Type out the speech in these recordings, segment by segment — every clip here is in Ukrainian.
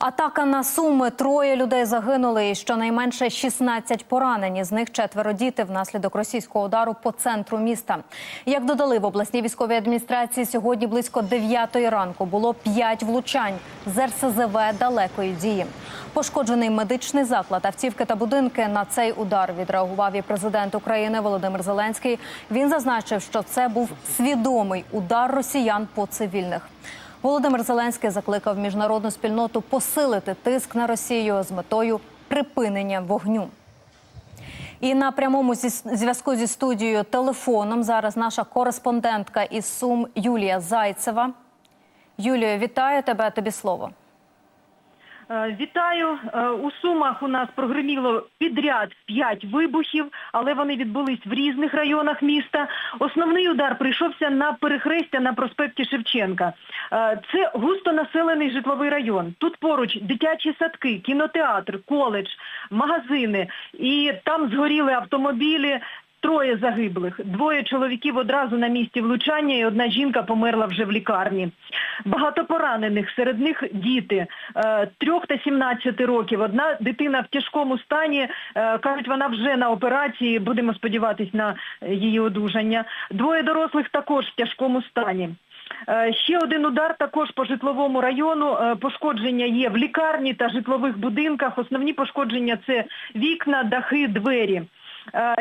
Атака на суми. Троє людей загинули, і щонайменше 16 поранені. З них четверо діти внаслідок російського удару по центру міста. Як додали в обласній військовій адміністрації, сьогодні близько 9 ранку було 5 влучань з РСЗВ далекої дії. Пошкоджений медичний заклад, автівки та будинки. На цей удар відреагував і президент України Володимир Зеленський. Він зазначив, що це був свідомий удар росіян по цивільних. Володимир Зеленський закликав міжнародну спільноту посилити тиск на Росію з метою припинення вогню. І на прямому зв'язку зі студією телефоном зараз наша кореспондентка із Сум Юлія Зайцева. Юлія, вітаю тебе. Тобі слово. Е, Вітаю. Е, У Сумах у нас прогреміло підряд п'ять вибухів, але вони відбулись в різних районах міста. Основний удар прийшовся на перехрестя на проспекті Шевченка. Е, Це густонаселений житловий район. Тут поруч дитячі садки, кінотеатр, коледж, магазини. І там згоріли автомобілі. Троє загиблих, двоє чоловіків одразу на місці влучання, і одна жінка померла вже в лікарні. Багато поранених, серед них діти е, трьох та 17 років. Одна дитина в тяжкому стані. е, Кажуть, вона вже на операції. Будемо сподіватись на її одужання. Двоє дорослих також в тяжкому стані. Е, Ще один удар також по житловому району. Пошкодження є в лікарні та житлових будинках. Основні пошкодження це вікна, дахи, двері.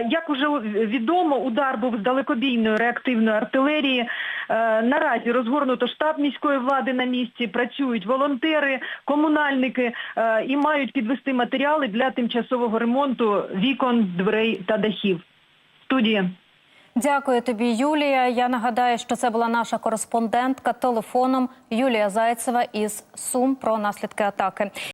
Як уже відомо, удар був з далекобійної реактивної артилерії. Е, Наразі розгорнуто штаб міської влади на місці, працюють волонтери, комунальники е, і мають підвести матеріали для тимчасового ремонту вікон, дверей та дахів. Студія. Дякую тобі, Юлія. Я нагадаю, що це була наша кореспондентка телефоном Юлія Зайцева із Сум про наслідки атаки.